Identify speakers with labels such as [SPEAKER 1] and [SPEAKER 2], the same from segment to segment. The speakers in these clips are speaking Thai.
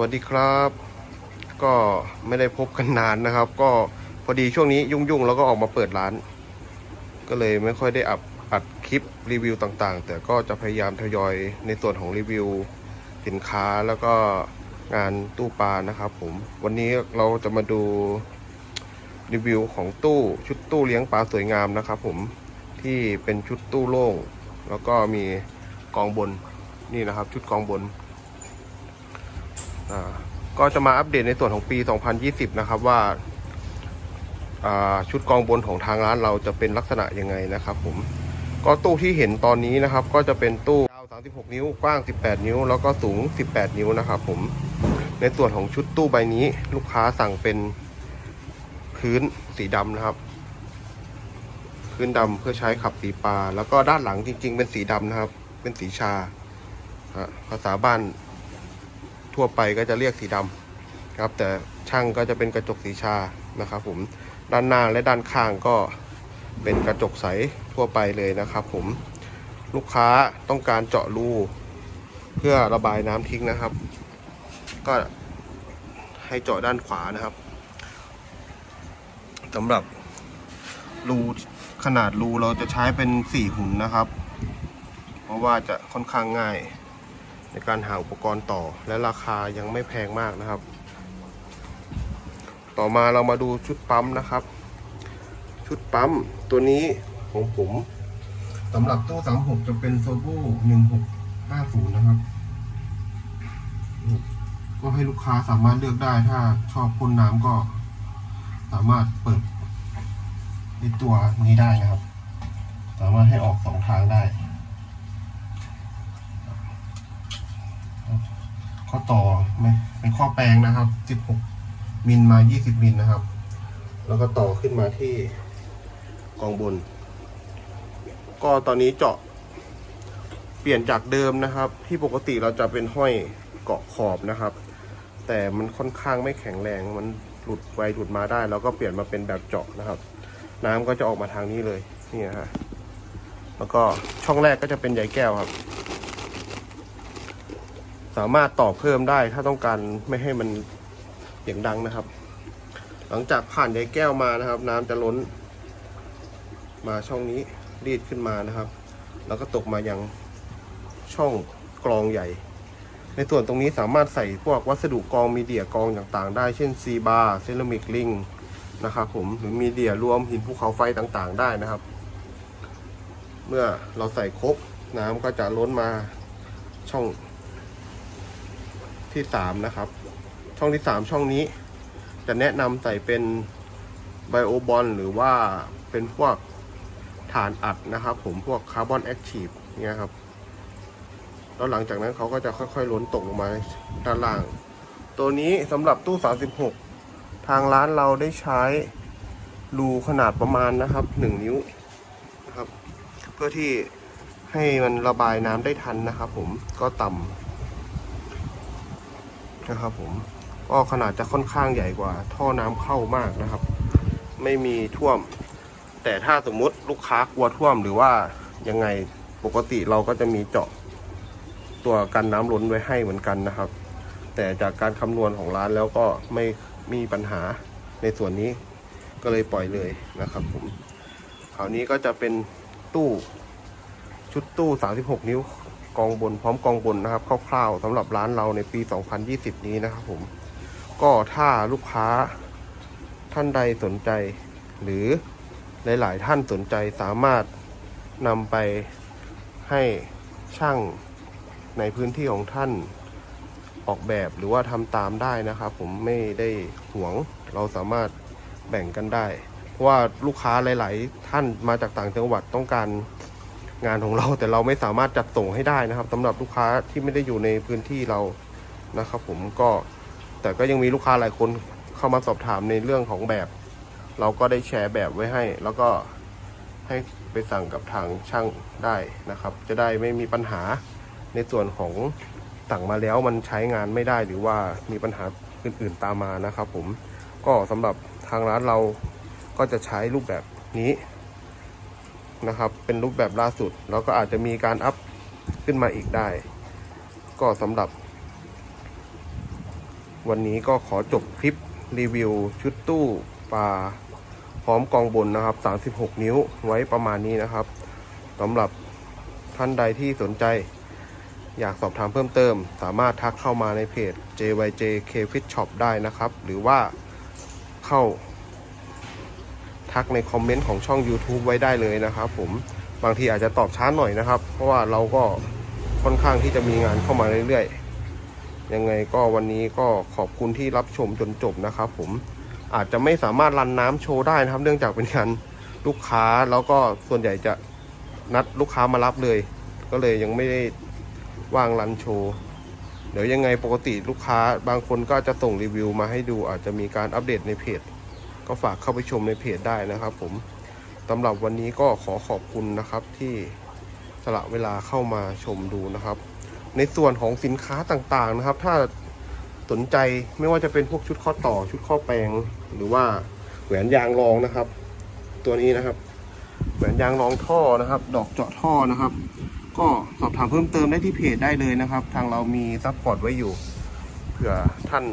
[SPEAKER 1] วัสดีครับ ก็ไม่ได้พบกันนานนะครับ ก็พอดีช่วงนี้ยุ่งๆ แล้วก็ออกมาเปิดร้าน ก็เลยไม่ค่อยได้อัดอัดคลิปรีวิวต่างๆ แต่ก็จะพยายามทยอยในส่วนของรีวิว สินค้าแล้วก็งานตู้ปลานะครับผมวันนี้เราจะมาดูรีวิวของตู้ชุดตู้เลี้ยงปลาสวยงามนะครับผมที่เป็นชุดตู้โล่ง แล้วก็มีกองบนนี่นะครับ ชุดกองบน ก็จะมาอัปเดตในส่วนของปี 2020 นะครับว่าชุดกองบนของทางร้านเราจะเป็นลักษณะยังไงนะครับ ผมก็ตู้ที่เห็นตอนนี้นะครับ ก็จะเป็นตู้ยาว 36 นิ้วกว้าง 18 นิ้ว แล้วก็สูง 18 นิ้วนะครับ ผมในส่วนของชุดตู้ใบนี้ ลูกค้าสั่งเป็นพื้นสีดำนะครับ พื้นดำเพื่อใช้ขับสีปลาแล้วก็ด้านหลังจริง ๆ เป็นสีดำนะครับ เป็นสีชาภาษาบ้าน ทั่วไปก็จะเรียกสีดำครับ แต่ช่างก็จะเป็นกระจกสีชานะครับ ผมด้านหน้าและด้านข้างก็เป็นกระจกใสทั่วไปเลยนะครับ ผมลูกค้าต้องการเจาะรูเพื่อระบายน้ำทิ้งนะครับ ก็ให้เจาะด้านขวานะครับสำหรับรูขนาดรูเราจะใช้เป็นสี่หุ่นนะครับ เพราะว่าจะค่อนข้างง่าย ในการหาอุปกรณ์ต่อและราคายังไม่แพงมากนะครับ ต่อมาเรามาดูชุดปั๊มนะครับ ชุดปั๊มตัวนี้ของผมสำหรับตู้36จะเป็นโซโบ1650 นะครับ ก็ให้ลูกค้าสามารถเลือกได้ถ้าชอบพ่นน้ำก็สามารถเปิดในตัวนี้ได้นะครับ สามารถให้ออกสองทางได้ ข้อต่อไม่เป็นข้อแปลงนะครับ 16 มิลมา 20 มิลนะครับ แล้วก็ต่อขึ้นมาที่กองบน ก็ตอนนี้เจาะเปลี่ยนจากเดิมนะครับ ที่ปกติเราจะเป็นห้อยเกาะขอบนะครับ แต่มันค่อนข้างไม่แข็งแรงมันหลุดไปหลุดมาได้แล้วก็เปลี่ยนมาเป็นแบบเจาะนะครับ น้ำก็จะออกมาทางนี้เลยนี่นะฮะแล้วก็ช่องแรกก็จะเป็นใยแก้วครับ สามารถต่อเพิ่มได้ถ้าต้องการไม่ให้มันเสียงดังนะครับ หลังจากผ่านใยแก้วมานะครับ น้ำจะล้น มาช่องนี้รีดขึ้นมานะครับ แล้วก็ตกมายังช่องกรองใหญ่ ในส่วนตรงนี้สามารถใส่พวกวัสดุกรองมีเดียกรองต่างๆ ได้เช่นซีบาร์เซรามิกลิงนะครับผมหรือมีเดียรวมหินภูเขาไฟต่างๆ ได้นะครับ เมื่อเราใส่ครบน้ำก็จะล้นมาช่อง ที่สามนะครับ ช่องที่สามช่องนี้ จะแนะนำใส่เป็นไบโอบอลหรือว่าเป็นพวกฐานอัดนะครับ ผมพวกคาร์บอนแอคทีฟเนี่ยครับแล้วหลังจากนั้นเขาก็จะค่อยๆล้นตกลงมาด้านล่าง ตัวนี้สำหรับตู้ 36 ทางร้านเราได้ใช้รูขนาดประมาณนะครับ 1 นิ้วนะครับ เพื่อที่ให้มันระบายน้ำได้ทันนะครับผมก็ต่ำ นะครับผมก็ขนาดจะค่อนข้างใหญ่กว่า ท่อน้ำเข้ามากนะครับ ไม่มีท่วม แต่ถ้าสมมุติลูกค้ากลัวท่วมหรือว่ายังไงปกติเราก็จะมีเจาะตัวกันน้ำล้นไว้ให้เหมือนกันนะครับ แต่จากการคำนวณของร้านแล้วก็ไม่มีปัญหาในส่วนนี้ก็เลยปล่อยเลยนะครับผมคราวนี้ก็จะเป็นตู้ชุดตู้ 36 นิ้ว กองบนพร้อมกองบนนะครับคร่าวๆสำหรับร้านเราในปี 2020 นี้นะครับผม ก็ถ้าลูกค้าท่านใดสนใจหรือหลาย ๆ ท่านสนใจสามารถนำไปให้ช่างในพื้นที่ของท่านออกแบบหรือว่าทำตามได้นะครับ ผมไม่ได้หวงเราสามารถแบ่งกันได้ เพราะว่าลูกค้าหลาย ๆ ท่านมาจากต่างจังหวัดต้องการ งานของเราแต่เราไม่สามารถจัดส่งให้ได้นะครับสำหรับลูกค้าที่ไม่ได้อยู่ในพื้นที่เรานะครับ ผมก็แต่ก็ยังมีลูกค้าหลายคนเข้ามาสอบถามในเรื่องของแบบ เราก็ได้แชร์แบบไว้ให้ แล้วก็ให้ไปสั่งกับทางช่างได้นะครับ จะได้ไม่มีปัญหาในส่วนของสั่งมาแล้วมันใช้งานไม่ได้หรือว่ามีปัญหาอื่น ๆตามมานะครับ ผมก็สำหรับทางร้านเราก็จะใช้รูปแบบนี้ นะครับ เป็นรูปแบบล่าสุด แล้วก็อาจจะมีการอัพขึ้นมาอีกได้ ก็สำหรับ วันนี้ก็ขอจบคลิปรีวิว ชุดตู้ปลาพร้อมกองบนนะครับ 36 นิ้วไว้ประมาณนี้นะครับสำหรับท่านใดที่สนใจ อยากสอบถามเพิ่มเติม สามารถทักเข้ามาในเพจ JYJ K Fit Shop ได้นะครับ หรือว่าเข้า ทักในคอมเมนต์ของช่อง YouTube ไว้ได้เลยนะครับผมบางทีอาจจะตอบช้าหน่อยนะครับ เพราะว่าเราก็ค่อนข้างที่จะมีงานเข้ามาเรื่อยๆ ยังไงก็วันนี้ก็ขอบคุณที่รับชมจนจบนะครับผมอาจจะไม่สามารถรันน้ำโชว์ได้นะครับ เนื่องจากเป็นการลูกค้าแล้วก็ส่วนใหญ่จะนัดลูกค้ามารับเลย ก็เลยยังไม่ได้ว่างรันโชว์เดี๋ยวยังไงปกติลูกค้าบางคนก็จะส่งรีวิวมาให้ดูอาจจะมีการอัปเดตในเพจ ก็ฝากเข้าไปชมในเพจได้นะครับ ผมสำหรับวันนี้ก็ขอขอบคุณนะครับที่สละเวลาเข้ามาชมดูนะครับ ในส่วนของสินค้าต่างๆนะครับ ถ้าสนใจไม่ว่าจะเป็นพวกชุดข้อต่อชุดข้อแปลง หรือว่าแหวนยางรองนะครับ ตัวนี้นะครับ แหวนยางรองท่อนะครับ ดอกเจาะท่อนะครับ ก็สอบถามเพิ่มเติมได้ที่เพจได้เลยนะครับ ทางเรามีซัพพอร์ตไว้อยู่เผื่อท่าน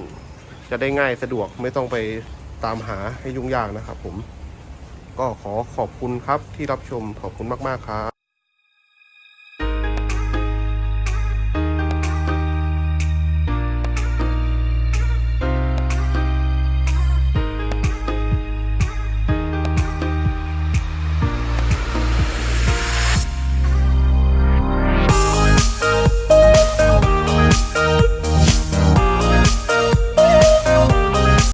[SPEAKER 1] จะได้ง่ายสะดวกไม่ต้องไป ตามหาให้ยุ่งยากนะครับผม ก็ขอขอบคุณครับที่รับชมขอบคุณมาก ๆ ครับ